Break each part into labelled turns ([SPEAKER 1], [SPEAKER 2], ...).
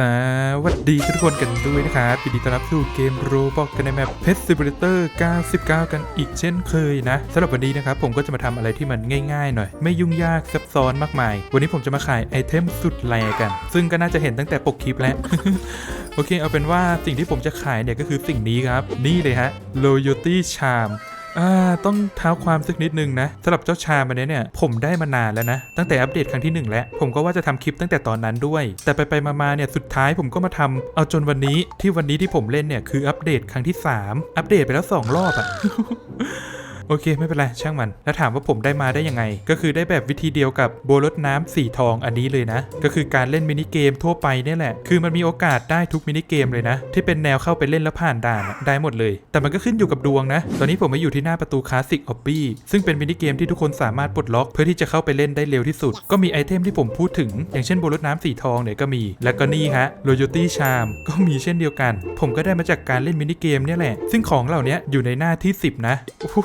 [SPEAKER 1] สวัสดีทุกคนกันด้วยนะครับยินดีต้อนรับสู่เกมโรบอกกันในแมปเพชรซิมูเลเตอร์99 กันอีกเช่นเคยนะสำหรับวันนี้นะครับผมก็จะมาทำอะไรที่มันง่ายๆหน่อย ไม่ยุ่งยากซับซ้อนมากมาย วันนี้ผมจะมาขายไอเทมสุดแรงกัน ซึ่งก็น่าจะเห็นตั้งแต่ปกคลิปแล้วโอเคเอาเป็นว่าสิ่งที่ผมจะขายเนี่ยก็คือสิ่งนี้ครับ นี่เลยฮะ Loyalty Charm อ่าต้องเท้าความสักนิดนึงนะสำหรับเจ้าชามันเนี้ยเนี่ยผมได้มานานแล้วนะ ตั้งแต่อัปเดตครั้งที่หนึ่งแล้ว ผมก็ว่าจะทำคลิปตั้งแต่ตอนนั้นด้วย แต่ไปไปมาๆเนี่ยสุดท้ายผมก็มาทำเอาจนวันนี้ที่วันนี้ที่ผมเล่นเนี่ยคืออัปเดตครั้งที่ 3 อัปเดตไปแล้ว 2 รอบอะ โอเคไม่เป็นไรช่างมัน แล้วถามว่าผมได้มาได้ยังไง ก็คือได้แบบวิธีเดียวกับโบรถน้ำสีทองอันนี้เลยนะ ก็คือการเล่นมินิเกมทั่วไปนี่แหละ คือมันมีโอกาสได้ทุกมินิเกมเลยนะ ที่เป็นแนวเข้าไปเล่นแล้วผ่านด่านได้หมดเลย แต่มันก็ขึ้นอยู่กับดวงนะ ตอนนี้ผมมาอยู่ที่หน้าประตูคลาสสิกออบบี้ซึ่งเป็นมินิเกมที่ทุกคนสามารถปลดล็อกเพื่อที่จะเข้าไปเล่นได้เร็วที่สุด ก็มีไอเทมที่ผมพูดถึง อย่างเช่นโบรถน้ำสีทองเนี่ยก็มี แล้วก็นี่ฮะ Loyalty Charm ก็มีเช่นเดียวกัน ผมก็ได้มาจากการเล่นมินิเกมเนี่ยแหละซึ่งของเหล่านี้อยู่ในหน้าที่ 10 นะโอ้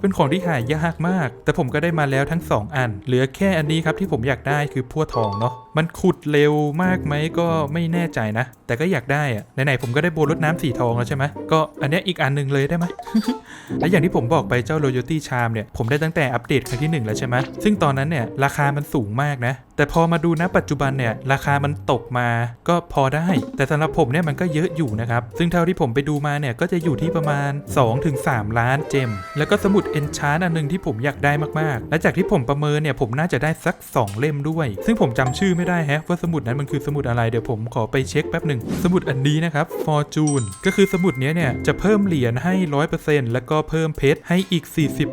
[SPEAKER 1] เป็นของที่หายากมาก แต่ผมก็ได้มาแล้วทั้ง 2 อัน เหลือแค่อันนี้ครับที่ผมอยากได้คือพั่วทองเนาะ มันขุดเร็วมากไหมก็ไม่แน่ใจนะ แต่ก็อยากได้อะไหนๆผมก็ได้โบรถน้ำสีทองแล้วใช่ไหมก็อันนี้อีกอันหนึงเลยได้ไหมและอย่างที่ผมบอกไปเจ้า Loyalty Charm เนี่ยผมได้ตั้งแต่อัปเดตครั้งที่ 1 แล้วใช่ไหมซึ่งตอนนั้นเนี่ยราคามันสูงมากนะ แต่พอมาดูณปัจจุบันเนี่ยราคามันตกมาก็พอได้ แต่สำหรับผมเนี่ยมันก็เยอะอยู่นะครับ ซึ่งเท่าที่ผมไปดูมาเนี่ยก็จะอยู่ที่ประมาณ 2-3 ล้านเจม แล้วก็สมุด Enchant อันหนึงที่ผมอยากได้มากๆ และจากที่ผมประเมินเนี่ยผมน่าจะได้สัก 2 เล่มด้วย ซึ่งผมจำชื่อไม่ได้แฮะว่าสมุดนั้นมันคือสมุดอะไรเดี๋ยวผมขอไปเช็คแป๊บหนึ่งสมุดอันนี้นะครับ Fortune ก็คือสมุดนี้เนี่ยจะเพิ่มเหรียญให้ 100%แล้วก็เพิ่มเพชรให้อีก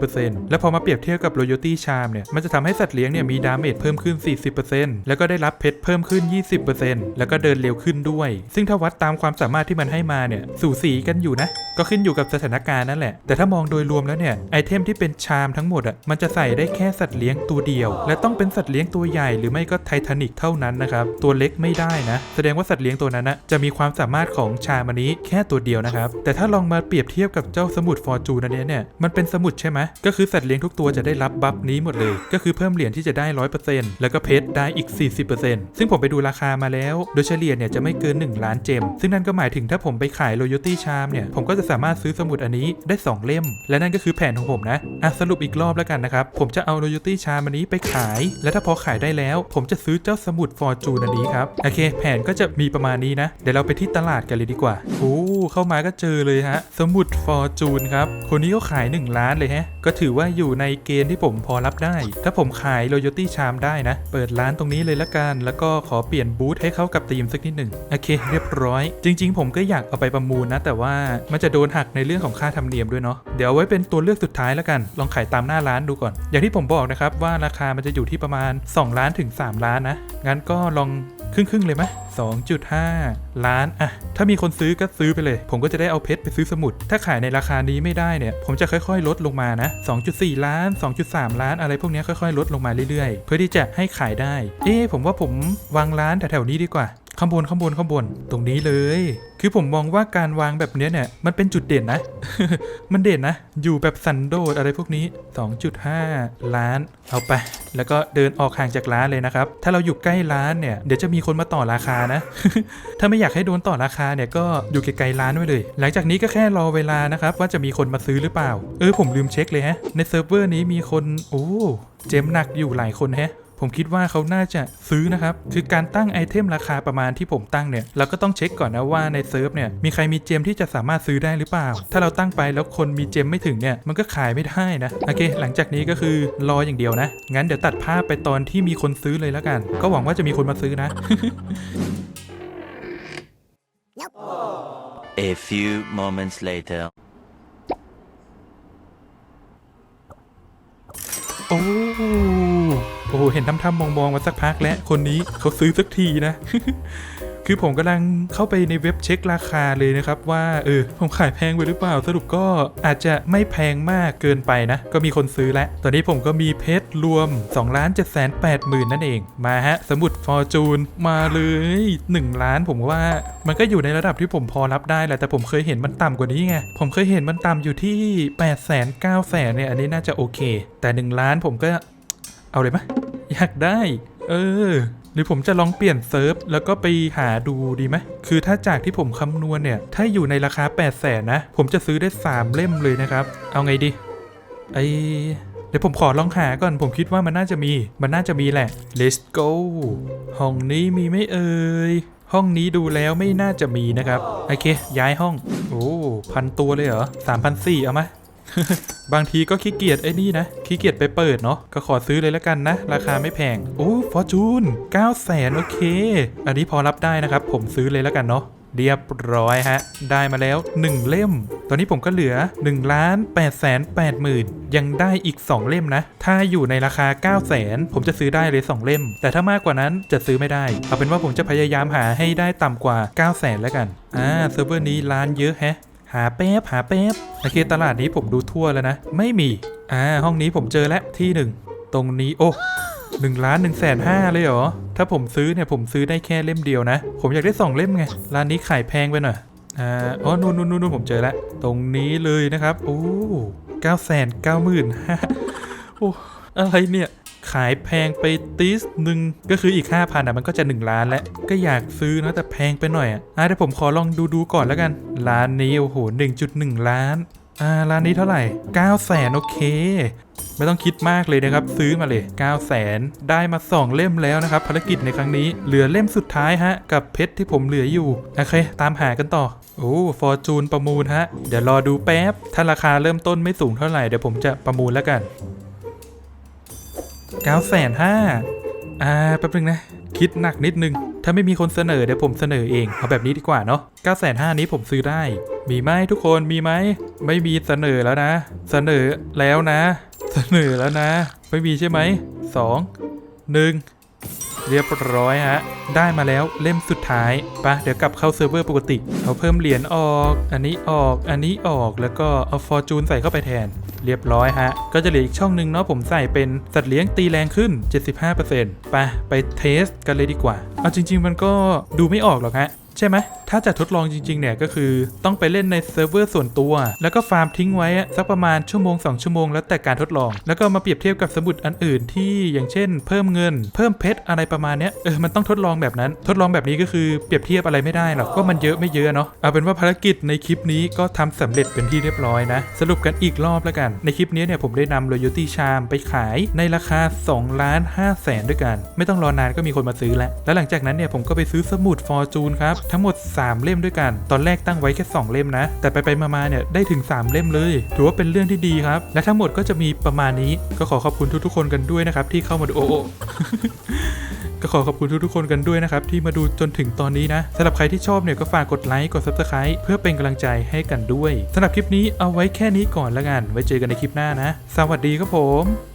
[SPEAKER 1] 40%แล้วพอมาเปรียบเทียบกับ Loyalty Charm เนี่ยมันจะทำให้สัตว์เลี้ยงเนี่ยมีดาเมจเพิ่มขึ้น 40%แล้วก็ได้รับเพชรเพิ่มขึ้น 20%แล้วก็เดินเร็วขึ้นด้วย ซึ่งถ้าวัดตามความสามารถที่มันให้มาเนี่ยสูสีกันอยู่นะก็ขึ้นอยู่กับสถานการณ์นั่นแหละแต่ถ้ามองโดยรวมแล้วเนี่ยไอเทมที่เป็นชามทั้งหมดอะมันจะใส่ได้แค่สัตว์เลี้ยงตัวเดียว และต้องเป็นสัตว์เลี้ยงตัวใหญ่หรือไม่ก็ไททานิกเท่านั้นนะครับตัวเล็กไม่ได้นะ แสดงว่าสัตว์เลี้ยงตัวนั้นนะจะมีความสามารถของชามอันนี้แค่ตัวเดียวนะครับแต่ถ้าลองมาเปรียบเทียบกับเจ้าสมุดฟอร์จูนอันเนี้ยเนี่ยมันเป็นสมุดใช่ไหมก็คือสัตว์เลี้ยงทุกตัวจะได้รับบัฟนี้หมดเลย ก็คือเพิ่มเหรียญที่จะได้100%แล้วก็เพชรได้อีก 40%ซึ่งผมไปดูราคามาแล้ว โดยเฉลี่ยเนี่ยจะไม่เกิน 1 ล้านเจม ซึ่งนั่นก็หมายถึงถ้าผมไปขาย Loyalty Charm เนี่ยผมก็จะสามารถซื้อสมุดอันนี้ได้ 2 เล่ม และนั่นก็คือแผนของผมนะอะสรุปอีกรอบแล้วกันนะครับ ผมจะเอา Loyalty Charm อันนี้ไปขาย และถ้าพอขายได้แล้ว ผมจะซื้อเจ้าสมุด Fortune อันนี้ครับ โอเค แผนก็จะมีประมาณนี้นะ เดี๋ยวเราไปที่ตลาดกันเลยดีกว่าโอ้เข้ามาก็เจอเลยฮะ สมุด Fortune ครับ คนนี้เขาขาย 1 ล้านเลยฮะ ก็ถือว่าอยู่ในเกณฑ์ที่ผมพอรับได้ ถ้าผมขาย Loyalty Charm ได้นะ เปิดร้านตรงนี้เลยละกัน แล้วก็ขอเปลี่ยนบูธให้เข้ากับธีมสักนิดหนึ่งโอเค เรียบร้อย จริง ๆ ผมก็อยากเอาไปประมูลนะ แต่ว่ามันจะโดนหักในเรื่องของค่าธรรมเนียมด้วยเนาะเดี๋ยวไว้เป็นตัวเลือกสุดท้ายแล้วกัน ลองขายตามหน้าร้านดูก่อน อย่างที่ผมบอกนะครับว่าราคามันจะอยู่ที่ประมาณ 2 ล้านถึง 3 ล้านนะ งั้นก็ลองครึ่งๆเลยไหม2.5 ล้านอะถ้ามีคนซื้อก็ซื้อไปเลย ผมก็จะได้เอาเพชรไปซื้อสมุด ถ้าขายในราคานี้ไม่ได้เนี่ย ผมจะค่อยๆ ลดลงมานะ 2.4 ล้าน 2.3 ล้านอะไรพวกนี้ค่อยๆ ลดลงมาเรื่อยๆ เพื่อที่จะให้ขายได้ เอ๊ผมว่าผมวางร้านแถวๆนี้ดีกว่า ข้างบนข้างบนข้างบนตรงนี้เลย คือผมมองว่าการวางแบบเนี้ยเนี่ย มันเป็นจุดเด่นนะ มันเด่นนะ อยู่แบบสันโดษอะไรพวกนี้ 2.5 ล้าน เอาไป แล้วก็เดินออกห่างจากร้านเลยนะครับ ถ้าเราอยู่ใกล้ร้านเนี่ย เดี๋ยวจะมีคนมาต่อราคานะ ถ้าไม่อยากให้โดนต่อราคาเนี่ย ก็อยู่ไกลๆร้านไว้เลย หลังจากนี้ก็แค่รอเวลานะครับ ว่าจะมีคนมาซื้อหรือเปล่า เออผมลืมเช็คเลยฮะ ในเซิร์ฟเวอร์นี้มีคน โอ้ เจมหนักอยู่หลายคนแฮะ ผมคิดว่าเขาน่าจะซื้อนะครับ คือการตั้งไอเทมราคาประมาณที่ผมตั้งเนี่ย เราก็ต้องเช็คก่อนนะว่าในเซิร์ฟเนี่ย มีใครมีเจมที่จะสามารถซื้อได้หรือเปล่า ถ้าเราตั้งไปแล้วคนมีเจมไม่ถึงเนี่ย มันก็ขายไม่ได้นะ โอเค หลังจากนี้ก็คือรออย่างเดียวนะ งั้นเดี๋ยวตัดภาพไปตอนที่มีคนซื้อเลยแล้วกัน ก็หวังว่าจะมีคนมาซื้อนะ
[SPEAKER 2] A few moments later.
[SPEAKER 1] โอ้โอ้โหเห็นทำทำมองๆมาสักพักแล้วคนนี้เขาซื้อสักทีนะคือผมกำลังเข้าไปในเว็บเช็คราคาเลยนะครับ ว่าเออผมขายแพงไปหรือเปล่าสรุปก็อาจจะไม่แพงมากเกินไปนะ ก็มีคนซื้อแล้ว ตอนนี้ผมก็มีเพชรรวม2ล้าน7 8 0 0 0 0นั่นเอง มาฮะ สมุดฟอร์จูนมาเลย1ล้านผมว่า มันก็อยู่ในระดับที่ผมพอรับได้แหละแต่ผมเคยเห็นมันต่ำกว่านี้ไงผมเคยเห็นมันต่ำอยู่ที่8 0 0 0 0 9 0 0 0เนี่ยอันนี้น่าจะโอเค แต่ 1 ล้านผมก็เอาเลยไหม อยากได้ เออ หรือผมจะลองเปลี่ยนเซิร์ฟ แล้วก็ไปหาดูดีไหม คือถ้าจากที่ผมคำนวณเนี่ย ถ้าอยู่ในราคา 8 0 0แสนนะ ผมจะซื้อได้ 3 เล่มเลยนะครับ เอาไงดี ไอเดี๋ยวผมขอลองหาก่อน ผมคิดว่ามันน่าจะมี มันน่าจะมีแหละ let's go ห้องนี้มีไม่เอ่ย ห้องนี้ดูแล้วไม่น่าจะมีนะครับ โอเค ย้ายห้อง โอ้ พันตัวเลยเหรอสามพันสี่เอามา บางทีก็ขี้เกียจไอ้นี่นะขี้เกียจไปเปิดเนาะก็ขอซื้อเลยแล้วกันนะ ราคาไม่แพง โอ้ฟอร์จูน9 0 0แสนโอเค อันนี้พอรับได้นะครับ ผมซื้อเลยแล้วกันเนาะเรียบร้อยฮะ ได้มาแล้ว 1 เล่ม ตอนนี้ผมก็เหลือ1ล้าน8แสน8หมื่นยังได้อีก 2 เล่มนะ ถ้าอยู่ในราคา9แสนผมจะซื้อได้เลย 2 เล่ม แต่ถ้ามากกว่านั้นจะซื้อไม่ได้ เอาเป็นว่าผมจะพยายามหาให้ได้ต่ำกว่า9แสนแล้วกัน อ่าเซิร์ฟเวอร์นี้ล้านเยอะแฮะ หาแป๊บหาแป๊บโอเคตลาดนี้ผมดูทั่วแล้วนะ ไม่มี อ่า ห้องนี้ผมเจอแล้วที่หนึ่งตรงนี้โอ้หนึ่งล้านหนึ่งแสนห้าเลยเหรอ ถ้าผมซื้อเนี่ยผมซื้อได้แค่เล่มเดียวนะ ผมอยากได้สองเล่มไง ร้านนี้ขายแพงไปหน่อย อ่า อ๋อ นู่นนู่นนู่นผมเจอแล้ว ตรงนี้เลยนะครับ โอ้เก้าแสนเก้าหมื่นห้าโอ้ อะไรเนี่ย ขายแพงไปติสหนึ่งก็คืออีก 5,000อะมันก็จะ 1 ล้านแล้ว ก็อยากซื้อนะแต่แพงไปหน่อยอะอะเดี๋ยวผมขอลองดูดูก่อนแล้วกัน ร้านนี้โอ้โห1.1 ล้าน อ่าร้านนี้เท่าไหร่9แสนโอเคไม่ต้องคิดมากเลยนะครับ ซื้อมาเลย9แสนได้มา 2 เล่มแล้วนะครับ ภารกิจในครั้งนี้เหลือเล่มสุดท้ายฮะ กับเพชรที่ผมเหลืออยู่ โอเค ตามหากันต่อ โอ้ฟอร์จูนประมูลฮะ เดี๋ยวรอดูแป๊บ ถ้าราคาเริ่มต้นไม่สูงเท่าไหร่ เดี๋ยวผมจะประมูลแล้วกัน 9 5 0 0 0อ่าแป๊บนึงนะ คิดหนักนิดนึง ถ้าไม่มีคนเสนอเดี๋ยวผมเสนอเอง เอาแบบนี้ดีกว่าเนาะ9 5 0 0 0นี้ผมซื้อได้ มีไหมทุกคนมีไหม ไม่มีเสนอแล้วนะ เสนอแล้วนะ เสนอแล้วนะ ไม่มีใช่ไหม2 1เรียบร้อยฮะ ได้มาแล้วเล่มสุดท้ายปะเดี๋ยวกลับเข้าเซิร์ฟเวอร์ปกติ เอาเพิ่มเหรียญออก อันนี้ออก อันนี้ออก แล้วก็เอาฟอร์จูนใส่เข้าไปแทน เรียบร้อยฮะ ก็จะเหลืออีกช่องหนึ่งเนาะผมใส่เป็นสัตว์เลี้ยงตีแรงขึ้น 75%ไปไปเทสกันเลยดีกว่า เอาจริง ๆ มันก็ดูไม่ออกหรอกฮะ ใช่ไหมถ้าจะทดลองจริงๆเนี่ยก็คือ ต้องไปเล่นในเซิร์ฟเวอร์ส่วนตัว แล้วก็ฟาร์มทิ้งไว้สักประมาณชั่วโมง 2 ชั่วโมง แล้วแต่การทดลอง แล้วก็มาเปรียบเทียบกับสมุดอันอื่นที่อย่างเช่น เพิ่มเงิน เพิ่มเพชรอะไรประมาณเนี้ยเออมันต้องทดลองแบบนั้น ทดลองแบบนี้ก็คือเปรียบเทียบอะไรไม่ได้หรอกก็มันเยอะไม่เยอะเนาะเอาเป็นว่าภารกิจในคลิปนี้ก็ทำสำเร็จเป็นที่เรียบร้อยนะ สรุปกันอีกรอบแล้วกัน ในคลิปนี้เนี่ยผมได้นำ Loyalty Charm ไปขายในราคา2ล้าน5แสนด้วยกัน ไม่ต้องรอนานก็มีคนมาซื้อแล้วแล้วหลังจากนั้นเนี่ยผมก็ไปซื้อสมุด Fortune ครับทั้งหมด3 เล่มด้วยกัน ตอนแรกตั้งไว้แค่ 2 เล่มนะ แต่ไปไปมาๆเนี่ยได้ถึง 3 เล่มเลย ถือว่าเป็นเรื่องที่ดีครับ และทั้งหมดก็จะมีประมาณนี้ ก็ขอขอบคุณทุกๆคนกันด้วยนะครับที่เข้ามาดูโอโอก็ขอขอบคุณทุกๆคนกันด้วยนะครับ ที่มาดูจนถึงตอนนี้นะสำหรับใครที่ชอบเนี่ยก็ฝากกดไลค์กด subscribe เพื่อเป็นกำลังใจให้กันด้วยสำหรับคลิปนี้เอาไว้แค่นี้ก่อนละกัน ไว้เจอกันในคลิปหน้านะ สวัสดีครับผม